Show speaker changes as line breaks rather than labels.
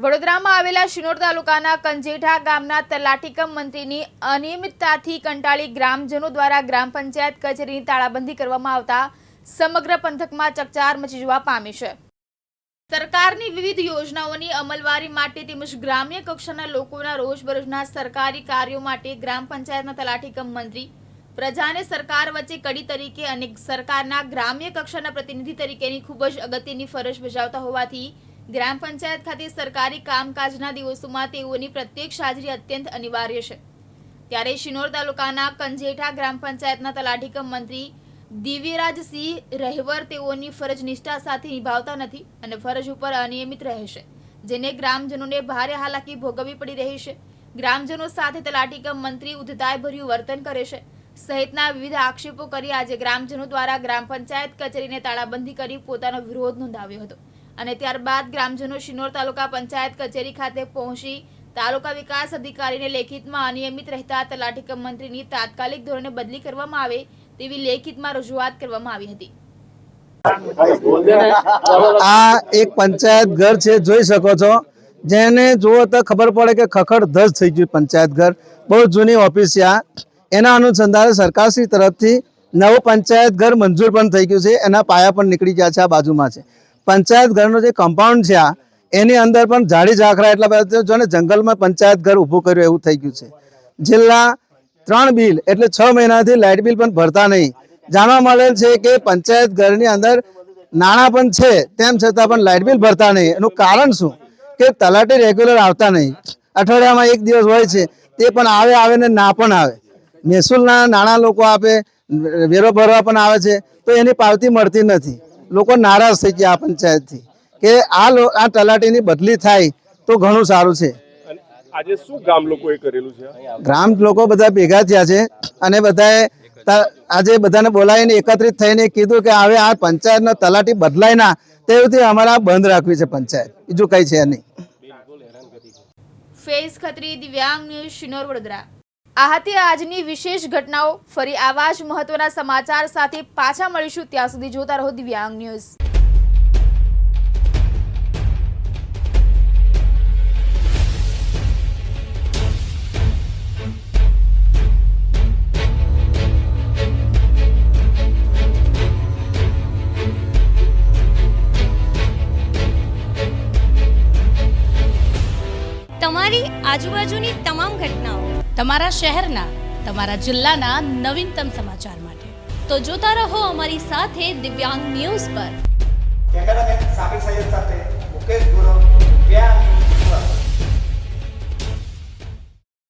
વડોદરામાં આવેલા શિનોર તાલુકાના કંજેઠા ગામના તલાટીકમ મંત્રીની અનિયમિતતાથી કંટાળી ગ્રામજનો દ્વારા ગ્રામ પંચાયત કચેરીની તાળાબંધી કરવામાં આવતા સમગ્ર પંથકમાં ચકચાર મચી જવા પામી છે. સરકારની વિવિધ યોજનાઓની અમલવારી માટે તેમજ ગ્રામ્ય કક્ષાના લોકોના રોજબરોજના સરકારી કાર્યો માટે ગ્રામ પંચાયતના તલાટીકમ મંત્રી પ્રજાને સરકાર વચ્ચે કડી તરીકે અને સરકારના ગ્રામ્ય કક્ષાના પ્રતિનિધિ તરીકેની ખૂબ જ અગત્યની ફરજ બજાવતા હોવાથી ગ્રામ પંચાયત ખાતે સરકારી કામકાજના દિવસોમાં તેઓની પ્રત્યક્ષ હાજરી અત્યંત અનિવાર્ય છે. ત્યારે શિનોર તાલુકાના કંજેઠા ગ્રામ પંચાયતના તલાટીકમ મંત્રી દિવ્યરાજસિંહ રહેવર તેઓની ફરજ નિષ્ઠા સાથે નિભાવતા નથી અને ફરજ ઉપર અનિયમિત રહે છે, જેને ગ્રામજનોને ભારે હાલાકી ભોગવવી પડી રહી છે. ગ્રામજનો સાથે તલાટીકમ મંત્રી ઉદ્ધતાયભર્યું વર્તન કરે છે. સહિતના વિવિધ આક્ષેપો કરી આજે ગ્રામજનો દ્વારા ગ્રામ પંચાયત કચેરીને તાળાબંધી કરી પોતાનો વિરોધ નોંધાવ્યો હતો. અને ત્યારબાદ ગ્રામજનો શિનોર તાલુકા પંચાયત કચેરી ખાતે પહોંચી તાલુકા વિકાસ અધિકારીને લેખિતમાં અનિયમિત રહેતા તલાટીકમ મંત્રીની તાત્કાલિક ધોરણે બદલી કરવામાં આવે તેવી લેખિતમાં રજૂઆત કરવામાં આવી હતી.
આ એક પંચાયત ઘર છે, જોઈ શકો છો. જેને જુઓ તો ખબર પડે કે ખખડ ધજ થઈ ગયું પંચાયત ઘર. બહુ જૂની ઓફિસ છે આ. એના અનુસંધાને સરકારશ્રી તરફથી નવું પંચાયત ઘર મંજૂર પણ થઈ ગયું છે. એના પાયા પણ નીકળી ગયા છે આ બાજુમાં છે. પંચાયત ઘરનું જે કમ્પાઉન્ડ છે આ, એની અંદર પણ ઝાડી ઝાંખરા એટલા બધા. જો જંગલમાં પંચાયત ઘર ઊભું કર્યું એવું થઈ ગયું છે. જિલ્લા ત્રણ બિલ એટલે છ મહિનાથી લાઇટ બિલ પણ ભરતા નહીં. જાણવા મળેલ છે કે પંચાયત ઘરની અંદર નાણાં પણ છે, તેમ છતાં પણ લાઇટ બિલ ભરતા નહીં. એનું કારણ શું? કે તલાટી રેગ્યુલર આવતા નહીં. અઠવાડિયામાં એક દિવસ હોય છે, તે પણ આવે આવે ને ના પણ આવે. મહેસૂલના નાણાં લોકો આપે, વેરો ભરવા પણ આવે છે, તો એની પાવતી મળતી નથી. લોકો નારાજ થઈ ગયા આ પંચાયતથી કે આ આ તલાટીની બદલી થાય તો ઘણું સારું છે.
આજે શું ગામ લોકોએ કરેલું છે?
ગ્રામ લોકો બધા ભેગા થયા છે અને બધાએ આજે બધાને બોલાવીને એકત્રિત થઈને કીધું કે હવે આ પંચાયતનો તલાટી બદલાય ના તેવું અમારે આ બંધ રાખવી છે પંચાયત. બીજું કઈ છે નહીં.
ફેઝ ખત્રી દિવ્યાંગ ન્યૂઝ શિનોર વડોદરા. આ હતી આજની વિશેષ ઘટનાઓ. ફરી આવા જ મહત્વના સમાચાર સાથે પાછા મળીશું. ત્યાં સુધી જોતા રહો દિવ્યાંગ ન્યૂઝ.
તમારી આજુબાજુની તમામ ઘટનાઓ
તમારા શહેરના, તમારા જિલ્લાના નવીનતમ સમાચાર માટે.
તો જોતા રહો અમારી સાથે દિવ્યાંગ ન્યૂઝ પર.